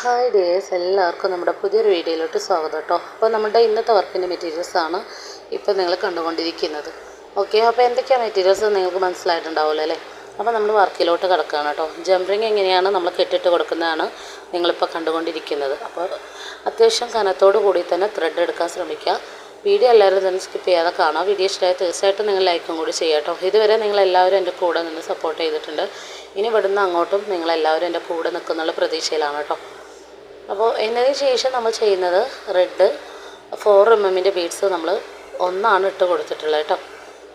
Hi days എല്ലാവർക്കും നമ്മുടെ പുതിയൊരു വീഡിയോയിലോട്ട് സ്വാഗതം കേട്ടോ. അപ്പോൾ നമ്മുടെ ഇന്നത്തെ വർക്കിന്റെ മെറ്റീരിയൽസാണ് ഇപ്പോൾ നിങ്ങൾ കണ്ടുകൊണ്ടിരിക്കുന്നത്. ഓക്കെ അപ്പോൾ എന്തൊക്കെയാണ് മെറ്റീരിയൽസ് നിങ്ങൾക്ക് മനസ്സിലായിട്ടുണ്ടാവുമല്ലോ അല്ലേ? അപ്പോൾ നമ്മൾ വർക്കിലോട്ട് കിടക്കുകയാണ് കേട്ടോ. ജംറിങ് എങ്ങനെയാണ് നമ്മൾ കെട്ടിട്ട് കൊടുക്കുന്നതാണ് നിങ്ങളിപ്പോൾ കണ്ടുകൊണ്ടിരിക്കുന്നത്. അപ്പോൾ അത്യാവശ്യം കനത്തോട് കൂടി തന്നെ ത്രെഡ് എടുക്കാൻ ശ്രമിക്കുക. വീഡിയോ എല്ലാവരും തന്നെ സ്കിപ്പ് ചെയ്യാതെ കാണാം വീഡിയോ ഇഷ്ടമായ തീർച്ചയായിട്ടും നിങ്ങൾ ലൈക്കും കൂടി ചെയ്യാം കേട്ടോ. ഇതുവരെ നിങ്ങൾ എല്ലാവരും എന്റെ കൂടെ നിന്ന് സപ്പോർട്ട് ചെയ്തിട്ടുണ്ട്. ഇനി ഇവിടുന്ന് അങ്ങോട്ടും നിങ്ങളെല്ലാവരും എന്റെ കൂടെ നിൽക്കുന്നുള്ള പ്രതീക്ഷയിലാണ് കേട്ടോ. അപ്പോൾ എന്നതിന് ശേഷം നമ്മൾ ചെയ്യുന്നത് റെഡ് ഫോർ എം എമ്മിന്റെ ബീഡ്സ് നമ്മൾ ഒന്നാണ് ഇട്ട് കൊടുത്തിട്ടുള്ളത് കേട്ടോ.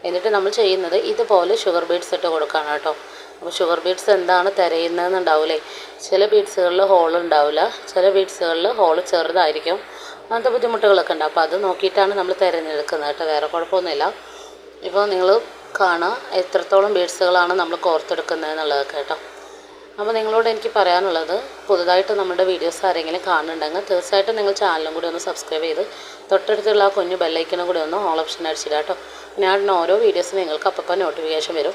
എന്നിട്ട് നമ്മൾ ചെയ്യുന്നത് ഇതുപോലെ ഷുഗർ ബീഡ്സ് ഇട്ട് കൊടുക്കുകയാണ് കേട്ടോ. അപ്പോൾ ഷുഗർ ബീഡ്സ് എന്താണ് തിരയുന്നതെന്നുണ്ടാവില്ലേ ചില ബീഡ്സുകളിൽ ഹോൾ ഉണ്ടാവില്ല. ചില ബീഡ്സുകളിൽ ഹോൾ ചെറുതായിരിക്കും. അങ്ങനത്തെ ബുദ്ധിമുട്ടുകളൊക്കെ ഉണ്ട്. അപ്പോൾ അത് നോക്കിയിട്ടാണ് നമ്മൾ തിരഞ്ഞെടുക്കുന്നത് കേട്ടോ. വേറെ കുഴപ്പമൊന്നുമില്ല. ഇപ്പോൾ നിങ്ങൾ കാണുക എത്രത്തോളം ബീഡ്സുകളാണ് നമ്മൾ കോർത്തെടുക്കുന്നത് എന്നുള്ളതൊക്കെ കേട്ടോ. അപ്പോൾ നിങ്ങളോട് എനിക്ക് പറയാനുള്ളത് പുതുതായിട്ട് നമ്മുടെ വീഡിയോസ് ആരെങ്കിലും കാണുന്നുണ്ടെങ്കിൽ തീർച്ചയായിട്ടും നിങ്ങൾ ചാനലും കൂടി ഒന്ന് സബ്സ്ക്രൈബ് ചെയ്ത് തൊട്ടടുത്തുള്ള ആ കുഞ്ഞു ബെല്ലൈക്കനും കൂടി ഒന്ന് ഓൾ ഓപ്ഷൻ അടിച്ചിടുക കേട്ടോ. ഞാൻ ഓരോ വീഡിയോസ് നിങ്ങൾക്ക് അപ്പം നോട്ടിഫിക്കേഷൻ വരും.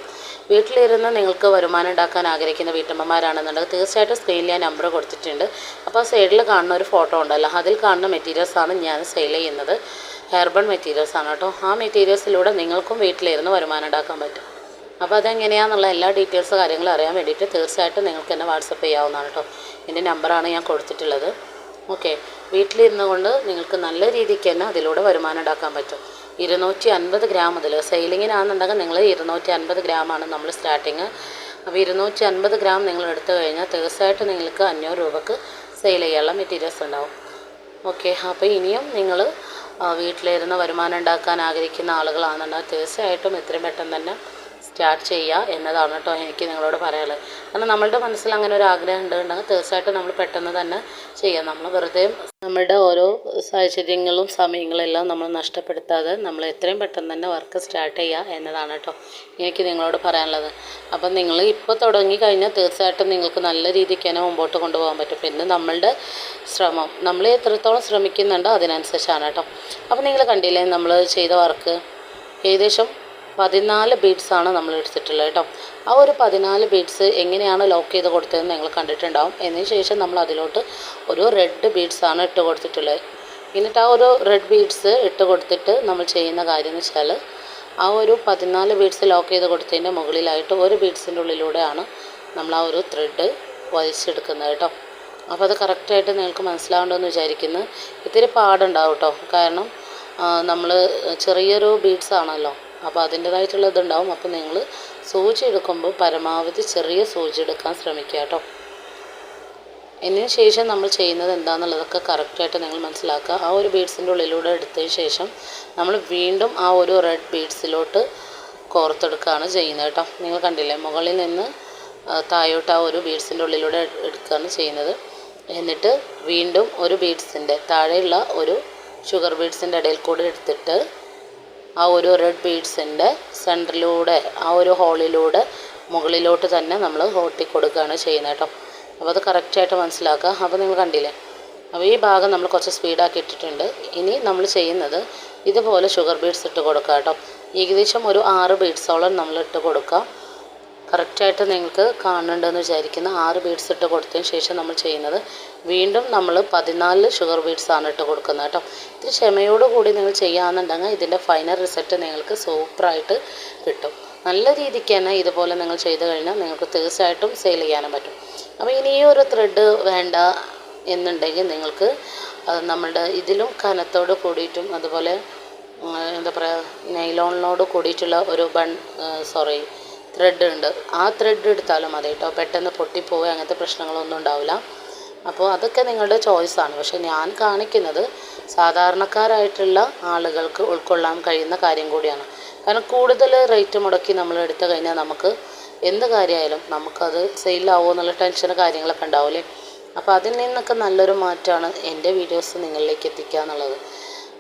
വീട്ടിലിരുന്ന് നിങ്ങൾക്ക് വരുമാനം ഉണ്ടാക്കാൻ ആഗ്രഹിക്കുന്ന വീട്ടമ്മമാരാണെന്നുണ്ടെങ്കിൽ തീർച്ചയായിട്ടും സ്ക്രീനിൽ ഞാൻ നമ്പർ കൊടുത്തിട്ടുണ്ട്. അപ്പോൾ സൈഡിൽ കാണുന്ന ഒരു ഫോട്ടോ ഉണ്ടല്ലോ അതിൽ കാണുന്ന മെറ്റീരിയൽസാണ് ഞാൻ സെയിൽ ചെയ്യുന്നത്. ഹെർബൺ മെറ്റീരിയൽസ് ആണ് കേട്ടോ. ആ മെറ്റീരിയൽസിലൂടെ നിങ്ങൾക്കും വീട്ടിലിരുന്ന് വരുമാനം ഉണ്ടാക്കാൻ പറ്റും. അപ്പോൾ അതെങ്ങനെയാണെന്നുള്ള എല്ലാ ഡീറ്റെയിൽസ് കാര്യങ്ങളും അറിയാൻ വേണ്ടിയിട്ട് തീർച്ചയായിട്ടും നിങ്ങൾക്ക് എന്നെ വാട്സപ്പ് ചെയ്യാവുന്നതാണ് കേട്ടോ. എന്റെ നമ്പറാണ് ഞാൻ കൊടുത്തിട്ടുള്ളത്. ഓക്കെ. വീട്ടിലിരുന്നു കൊണ്ട് നിങ്ങൾക്ക് നല്ല രീതിക്ക് തന്നെ അതിലൂടെ വരുമാനം ഉണ്ടാക്കാൻ പറ്റും. ഇരുന്നൂറ്റി അൻപത് ഗ്രാം മുതൽ സെയിലിങ്ങിനാണെന്നുണ്ടെങ്കിൽ നിങ്ങൾ ഇരുന്നൂറ്റി അൻപത് ഗ്രാമാണ് നമ്മൾ സ്റ്റാർട്ടിങ്. അപ്പോൾ ഇരുന്നൂറ്റി അൻപത് ഗ്രാം നിങ്ങൾ എടുത്തു കഴിഞ്ഞാൽ തീർച്ചയായിട്ടും നിങ്ങൾക്ക് അഞ്ഞൂറ് രൂപക്ക് സെയിൽ ചെയ്യാനുള്ള മെറ്റീരിയൽസ് ഉണ്ടാവും. ഓക്കെ. അപ്പോൾ ഇനിയും നിങ്ങൾ വീട്ടിലിരുന്ന് വരുമാനം ഉണ്ടാക്കാൻ ആഗ്രഹിക്കുന്ന ആളുകളാണെന്നുണ്ടെങ്കിൽ തീർച്ചയായിട്ടും എത്രയും പെട്ടെന്ന് തന്നെ സ്റ്റാർട്ട് ചെയ്യുക എന്നതാണ് കേട്ടോ എനിക്ക് നിങ്ങളോട് പറയാനുള്ളത്. കാരണം നമ്മളുടെ മനസ്സിൽ അങ്ങനെ ഒരു ആഗ്രഹം ഉണ്ടെന്നുണ്ടെങ്കിൽ തീർച്ചയായിട്ടും നമ്മൾ പെട്ടെന്ന് തന്നെ ചെയ്യാം. നമ്മൾ വെറുതെ നമ്മളുടെ ഓരോ സാഹചര്യങ്ങളും സമയങ്ങളും എല്ലാം നമ്മൾ നഷ്ടപ്പെടുത്താതെ നമ്മൾ എത്രയും പെട്ടെന്ന് തന്നെ വർക്ക് സ്റ്റാർട്ട് ചെയ്യുക എന്നതാണ് കേട്ടോ എനിക്ക് നിങ്ങളോട് പറയാനുള്ളത്. അപ്പം നിങ്ങൾ ഇപ്പോൾ തുടങ്ങി കഴിഞ്ഞാൽ തീർച്ചയായിട്ടും നിങ്ങൾക്ക് നല്ല രീതിക്ക് തന്നെ മുമ്പോട്ട് കൊണ്ടുപോകാൻ പറ്റും. പിന്നെ നമ്മളുടെ ശ്രമം നമ്മൾ എത്രത്തോളം ശ്രമിക്കുന്നുണ്ടോ അതിനനുസരിച്ചാണ് കേട്ടോ. അപ്പം നിങ്ങൾ കണ്ടില്ലേ നമ്മൾ ചെയ്ത വർക്ക് ഏകദേശം പതിനാല് ആണ് നമ്മൾ എടുത്തിട്ടുള്ളത് കേട്ടോ. ആ ഒരു പതിനാല് ബീഡ്സ് എങ്ങനെയാണ് ലോക്ക് ചെയ്ത് കൊടുത്തതെന്ന് നിങ്ങൾ കണ്ടിട്ടുണ്ടാവും. എന്നതിന് ശേഷം നമ്മൾ അതിലോട്ട് ഒരു റെഡ് ബീഡ്സ് ആണ് ഇട്ട് കൊടുത്തിട്ടുള്ളത്. എന്നിട്ട് ആ ഒരു റെഡ് ബീഡ്സ് ഇട്ട് കൊടുത്തിട്ട് നമ്മൾ ചെയ്യുന്ന കാര്യം എന്ന് വെച്ചാൽ ആ ഒരു പതിനാല് ബീഡ്സ് ലോക്ക് ചെയ്ത് കൊടുത്തതിന്റെ മുകളിലായിട്ട് ഒരു ബീഡ്സിന്റെ ഉള്ളിലൂടെയാണ് നമ്മൾ ആ ഒരു ത്രെഡ് വലിച്ചെടുക്കുന്നത് കേട്ടോ. അപ്പോൾ അത് കറക്റ്റായിട്ട് നിങ്ങൾക്ക് മനസ്സിലാവേണ്ടെന്ന് വിചാരിക്കുന്നു. ഇത്തിരി പാടുണ്ടാവും കേട്ടോ. കാരണം നമ്മൾ ചെറിയൊരു ബീഡ്സ് ആണല്ലോ. അപ്പോൾ അതിന്റേതായിട്ടുള്ള ഇതുണ്ടാവും. അപ്പോൾ നിങ്ങൾ സൂചി എടുക്കുമ്പോൾ പരമാവധി ചെറിയ സൂചി എടുക്കാൻ ശ്രമിക്കുക കേട്ടോ. ഇതിന് ശേഷം നമ്മൾ ചെയ്യുന്നത് എന്താണെന്നുള്ളതൊക്കെ കറക്റ്റായിട്ട് നിങ്ങൾ മനസ്സിലാക്കുക. ആ ഒരു ബീഡ്സിന്റെ ഉള്ളിലൂടെ എടുത്തതിന് ശേഷം നമ്മൾ വീണ്ടും ആ ഒരു റെഡ് ബീഡ്സിലോട്ട് കോർത്തെടുക്കുകയാണ് ചെയ്യുന്നത് കേട്ടോ. നിങ്ങൾ കണ്ടില്ലേ? മുകളിൽ നിന്ന് താഴോട്ട് ആ ഒരു ബീഡ്സിന്റെ ഉള്ളിലൂടെ എടുക്കുകയാണ് ചെയ്യുന്നത്. എന്നിട്ട് വീണ്ടും ഒരു ബീഡ്സിന്റെ താഴെയുള്ള ഒരു ഷുഗർ ബീഡ്സിന്റെ ഇടയിൽ കൂടെ എടുത്തിട്ട് ആ ഒരു റെഡ് ബീഡ്സിന്റെ സെന്ററിലൂടെ ആ ഒരു ഹോളിലൂടെ മുകളിലോട്ട് തന്നെ നമ്മൾ ഹോട്ടി കൊടുക്കുകയാണ് ചെയ്യുന്നത് കേട്ടോ. അപ്പോൾ അത് കറക്റ്റായിട്ട് മനസ്സിലാക്കുക. അപ്പോൾ നിങ്ങൾ കണ്ടില്ലേ? അപ്പോൾ ഈ ഭാഗം നമ്മൾ കുറച്ച് സ്പീഡാക്കി ഇട്ടിട്ടുണ്ട്. ഇനി നമ്മൾ ചെയ്യുന്നത് ഇതുപോലെ ഷുഗർ ബീഡ്സ് ഇട്ട് കൊടുക്കുക കേട്ടോ. ഏകദേശം ഒരു ആറ് ബീഡ്സോളം നമ്മൾ ഇട്ട് കൊടുക്കുക. കറക്റ്റായിട്ട് നിങ്ങൾക്ക് കാണുന്നുണ്ടെന്ന് വിചാരിക്കുന്ന. ആറ് ബീഡ്സ് ഇട്ട് കൊടുത്തതിന് ശേഷം നമ്മൾ ചെയ്യുന്നത് വീണ്ടും നമ്മൾ പതിനാല് ഷുഗർ ബീഡ്സ് ആണ് ഇട്ട് കൊടുക്കുന്നത് കേട്ടോ. ഇത്തിരി ക്ഷമയോടുകൂടി നിങ്ങൾ ചെയ്യുകയാണെന്നുണ്ടെങ്കിൽ ഇതിന്റെ ഫൈനൽ റിസൾട്ട് നിങ്ങൾക്ക് സൂപ്പറായിട്ട് കിട്ടും. നല്ല രീതിക്ക് തന്നെ ഇതുപോലെ നിങ്ങൾ ചെയ്ത് കഴിഞ്ഞാൽ നിങ്ങൾക്ക് തീർച്ചയായിട്ടും സെയിൽ ചെയ്യാനും പറ്റും. അപ്പോൾ ഇനി ഈ ഒരു ത്രെഡ് വേണ്ട എന്നുണ്ടെങ്കിൽ നിങ്ങൾക്ക് നമ്മളുടെ ഇതിലും കനത്തോട് കൂടിയിട്ടും അതുപോലെ എന്താ പറയുക നൈലോണിനോട് കൂടിയിട്ടുള്ള ഒരു ബൺ സോറി ത്രെഡ് ഉണ്ട്. ആ ത്രെഡ് എടുത്താലും മതി കേട്ടോ പെട്ടെന്ന് പൊട്ടിപ്പോവുക അങ്ങനത്തെ പ്രശ്നങ്ങളൊന്നും ഉണ്ടാവില്ല. അപ്പോൾ അതൊക്കെ നിങ്ങളുടെ ചോയ്സാണ് പക്ഷെ ഞാൻ കാണിക്കുന്നത് സാധാരണക്കാരായിട്ടുള്ള ആളുകൾക്ക് ഉൾക്കൊള്ളാൻ കഴിയുന്ന കാര്യം കൂടിയാണ്. കാരണം കൂടുതൽ റേറ്റ് മുടക്കി നമ്മൾ എടുത്തു കഴിഞ്ഞാൽ നമുക്ക് എന്ത് കാര്യമായാലും നമുക്കത് സെയിലാവുമോ എന്നുള്ള ടെൻഷന് കാര്യങ്ങളൊക്കെ ഉണ്ടാവില്ലേ അപ്പോൾ അതിൽ നിന്നൊക്കെ നല്ലൊരു മാറ്റമാണ് എന്റെ വീഡിയോസ് നിങ്ങളിലേക്ക് എത്തിക്കുക എന്നുള്ളത്.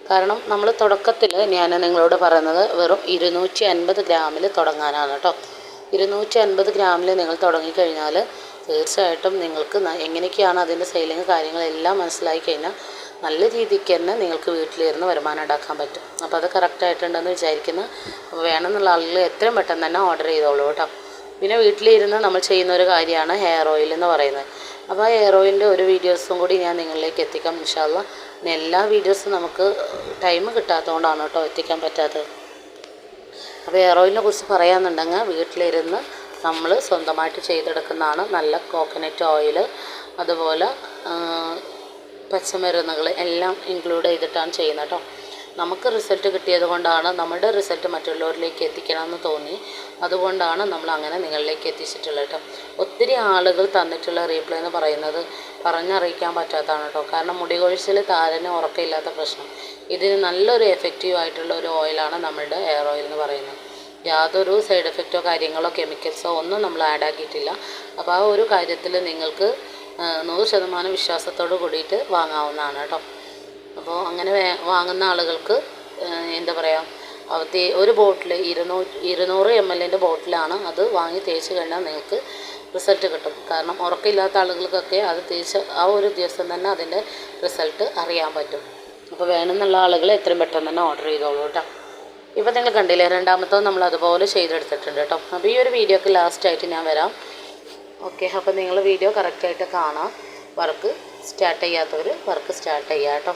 കാരണം നമ്മൾ തുടക്കത്തിൽ ഞാൻ നിങ്ങളോട് പറയുന്നത് വെറും ഇരുന്നൂറ്റി അൻപത് ഗ്രാമിൽ തുടങ്ങാനാണ് കേട്ടോ ഇരുന്നൂറ്റി അൻപത് ഗ്രാമിൽ നിങ്ങൾ തുടങ്ങിക്കഴിഞ്ഞാൽ തീർച്ചയായിട്ടും നിങ്ങൾക്ക് എങ്ങനെയൊക്കെയാണ് അതിന്റെ സെയിലിങ് കാര്യങ്ങളെല്ലാം മനസ്സിലാക്കി കഴിഞ്ഞാൽ നല്ല രീതിക്ക് തന്നെ നിങ്ങൾക്ക് വീട്ടിലിരുന്ന് വരുമാനം ഉണ്ടാക്കാൻ പറ്റും. അപ്പോൾ അത് കറക്റ്റായിട്ടുണ്ടെന്ന് വിചാരിക്കുന്നു. വേണമെന്നുള്ള ആളുകൾ എത്രയും പെട്ടെന്ന് തന്നെ ഓർഡർ ചെയ്തോളൂ കേട്ടോ. പിന്നെ വീട്ടിലിരുന്ന് നമ്മൾ ചെയ്യുന്ന ഒരു കാര്യമാണ് ഹെയർ ഓയിൽ എന്ന് പറയുന്നത്. അപ്പോൾ ആ ഹെയർ ഓയിലിന്റെ ഒരു വീഡിയോസും കൂടി ഞാൻ നിങ്ങളിലേക്ക് എത്തിക്കാം ഇൻഷാല്ല എല്ലാ വീഡിയോസും നമുക്ക് ടൈം കിട്ടാത്തതുകൊണ്ടാണ് കേട്ടോ എത്തിക്കാൻ പറ്റാത്തത്. അപ്പോൾ ഹെയർ ഓയിലിനെ കുറിച്ച് പറയാമെന്നുണ്ടെങ്കിൽ വീട്ടിലിരുന്ന് നമ്മൾ സ്വന്തമായിട്ട് ചെയ്തെടുക്കുന്നതാണ് നല്ല കോക്കനട്ട് ഓയിൽ അതുപോലെ പച്ചമരുന്നുകൾ എല്ലാം ഇൻക്ലൂഡ് ചെയ്തിട്ടാണ് ചെയ്യുന്നത് കേട്ടോ. നമുക്ക് റിസൾട്ട് കിട്ടിയത് കൊണ്ടാണ് നമ്മുടെ റിസൾട്ട് മറ്റുള്ളവരിലേക്ക് എത്തിക്കണമെന്ന് തോന്നി. അതുകൊണ്ടാണ് നമ്മൾ അങ്ങനെ നിങ്ങളിലേക്ക് എത്തിച്ചിട്ടുള്ളത് കേട്ടോ. ഒത്തിരി ആളുകൾ തന്നിട്ടുള്ള റീപ്ലൈ എന്ന് പറയുന്നത് പറഞ്ഞറിയിക്കാൻ പറ്റാത്തതാണ് കേട്ടോ. കാരണം മുടി കൊഴിച്ചിൽ താരന് ഉറക്കമില്ലാത്ത പ്രശ്നം. ഇതിന് നല്ലൊരു എഫക്റ്റീവ് ആയിട്ടുള്ള ഒരു ഓയിലാണ് നമ്മളുടെ എയർ ഓയിൽ എന്ന് പറയുന്നത്. യാതൊരു സൈഡ് എഫക്റ്റോ കാര്യങ്ങളോ കെമിക്കൽസോ ഒന്നും നമ്മൾ ആഡ് ആക്കിയിട്ടില്ല. അപ്പോൾ ആ ഒരു കാര്യത്തിൽ നിങ്ങൾക്ക് നൂറ് ശതമാനം വിശ്വാസത്തോട് കൂടിയിട്ട് വാങ്ങാവുന്നതാണ് കേട്ടോ. അപ്പോൾ അങ്ങനെ വാങ്ങുന്ന ആളുകൾക്ക് എന്താ പറയുക ഒരു ബോട്ടിൽ ഇരുന്നൂ ഇരുന്നൂറ് എം എല്ലിന്റെ ബോട്ടിലാണ് അത് വാങ്ങി തേച്ച് കഴിഞ്ഞാൽ നിങ്ങൾക്ക് റിസൾട്ട് കിട്ടും. കാരണം ഉറക്കമില്ലാത്ത ആളുകൾക്കൊക്കെ അത് തേച്ച് ആ ഒരു ദിവസം തന്നെ അതിന്റെ റിസൾട്ട് അറിയാൻ പറ്റും. അപ്പോൾ വേണമെന്നുള്ള ആളുകൾ എത്രയും പെട്ടെന്ന് തന്നെ ഓർഡർ ചെയ്തോളൂ കേട്ടോ. ഇപ്പോൾ നിങ്ങൾ കണ്ടില്ലേ രണ്ടാമത്തോ നമ്മൾ അതുപോലെ ചെയ്തെടുത്തിട്ടുണ്ട് കേട്ടോ. അപ്പോൾ ഈ ഒരു വീഡിയോക്ക് ലാസ്റ്റായിട്ട് ഞാൻ വരാം. ഓക്കെ അപ്പോൾ നിങ്ങൾ വീഡിയോ കറക്റ്റായിട്ട് കാണാം. വർക്ക് സ്റ്റാർട്ട് ചെയ്യാത്തവർ വർക്ക് സ്റ്റാർട്ട് ചെയ്യാം കേട്ടോ.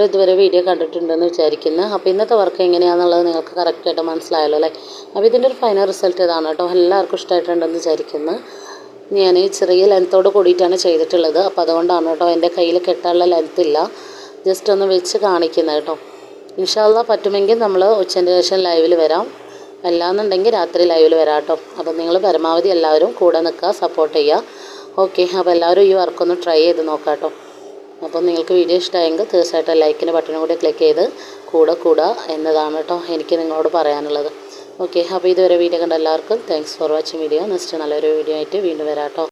നിങ്ങളെല്ലാവരും ഇതുവരെ വീഡിയോ കണ്ടിട്ടുണ്ടെന്ന് വിചാരിക്കുന്നു. അപ്പോൾ ഇന്നത്തെ വർക്ക് എങ്ങനെയാണെന്നുള്ളത് നിങ്ങൾക്ക് കറക്റ്റായിട്ട് മനസ്സിലായല്ലോ അല്ലേ? അപ്പോൾ ഇതിന്റെ ഒരു ഫൈനൽ റിസൾട്ട് ഇതാണ് കേട്ടോ. എല്ലാവർക്കും ഇഷ്ടമായിട്ടുണ്ടെന്ന് വിചാരിക്കുന്നു. ഞാൻ ചെറിയ ലെങ്ത്തോട് കൂടിയിട്ടാണ് ചെയ്തിട്ടുള്ളത്. അപ്പോൾ അതുകൊണ്ടാണ് കേട്ടോ എന്റെ കയ്യിൽ കെട്ടാനുള്ള ലെങ്ത് ഇല്ല. ജസ്റ്റ് ഒന്ന് വെച്ച് കാണിക്കുന്നത് കേട്ടോ. ഇൻഷാല്ല പറ്റുമെങ്കിൽ നമ്മൾ ഉച്ചന്റെ ശേഷം ലൈവിൽ വരാം. അല്ലാന്നുണ്ടെങ്കിൽ രാത്രി ലൈവിൽ വരാം കേട്ടോ. അപ്പം നിങ്ങൾ പരമാവധി എല്ലാവരും കൂടെ നിൽക്കുക സപ്പോർട്ട് ചെയ്യുക. ഓക്കെ അപ്പോൾ എല്ലാവരും ഈ വർക്കൊന്ന് ട്രൈ ചെയ്ത് നോക്കാം കേട്ടോ. അപ്പോൾ നിങ്ങൾക്ക് വീഡിയോ ഇഷ്ടമായെങ്കിൽ തീർച്ചയായിട്ടും ലൈക്കിന്റെ ബട്ടണും കൂടി ക്ലിക്ക് ചെയ്ത് കൂടെ കൂടുക എന്നതാണ് കേട്ടോ എനിക്ക് നിങ്ങളോട് പറയാനുള്ളത്. ഓക്കെ അപ്പോൾ ഇതുവരെ വീഡിയോ കണ്ട എല്ലാവർക്കും thanks for watching video next നല്ലൊരു വീഡിയോ ആയിട്ട് വീണ്ടും വരാം കേട്ടോ.